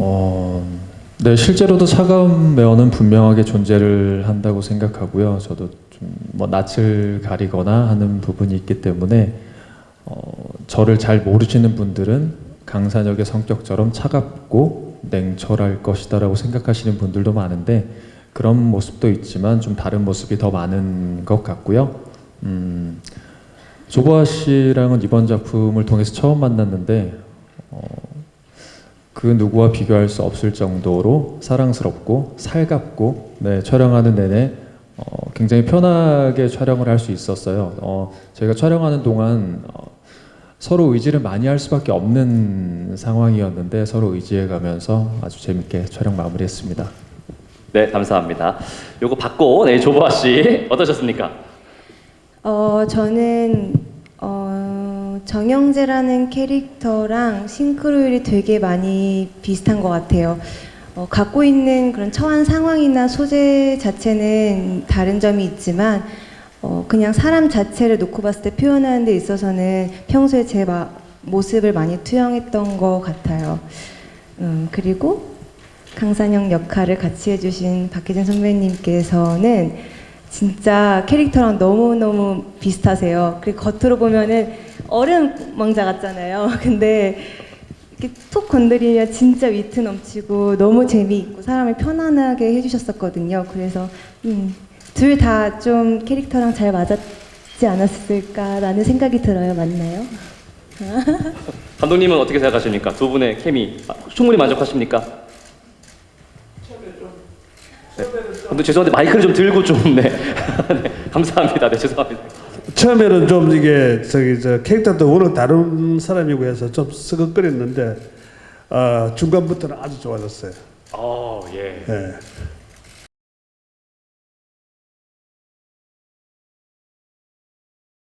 어, 네, 실제로도 차가운 매원은 분명하게 존재를 한다고 생각하고요. 저도 좀 뭐 낯을 가리거나 하는 부분이 있기 때문에 어, 저를 잘 모르시는 분들은 강산역의 성격처럼 차갑고 냉철할 것이다라고 생각하시는 분들도 많은데 그런 모습도 있지만 좀 다른 모습이 더 많은 것 같고요. 음, 조보아 씨랑은 이번 작품을 통해서 처음 만났는데 어, 그 누구와 비교할 수 없을 정도로 사랑스럽고 살갑고 네, 촬영하는 내내 어, 굉장히 편하게 촬영을 할 수 있었어요. 어, 저희가 촬영하는 동안 어, 서로 의지를 많이 할 수밖에 없는 상황이었는데 서로 의지해가면서 아주 재밌게 촬영 마무리했습니다. 네, 감사합니다. 요거 받고 네, 조보아 씨 어떠셨습니까? 어, 저는 어, 정영재라는 캐릭터랑 싱크로율이 되게 많이 비슷한 것 같아요. 어, 갖고 있는 그런 처한 상황이나 소재 자체는 다른 점이 있지만 어, 그냥 사람 자체를 놓고 봤을 때 표현하는 데 있어서는 평소에 제 마- 모습을 많이 투영했던 것 같아요. 음, 그리고 강산영 역할을 같이 해주신 박혜진 선배님께서는 진짜 캐릭터랑 너무너무 비슷하세요. 그리고 겉으로 보면은 어른 왕자 같잖아요. 근데 이렇게 톡 건드리면 진짜 위트 넘치고 너무 재미있고 사람을 편안하게 해주셨었거든요. 그래서 음, 둘다 좀 캐릭터랑 잘 맞았지 않았을까라는 생각이 들어요. 맞나요? 감독님은 어떻게 생각하십니까? 두 분의 케미 아, 충분히 만족하십니까? 네. 감독 죄송한데 마이크를 좀 들고 좀 네. 네. 감사합니다. 네, 죄송합니다. 처음에는 좀 이게 저기 저 캐릭터도 워낙 다른 사람이고 해서 좀 쓰걱거렸는데 어, 중간부터는 아주 좋아졌어요. 어, 예. 예.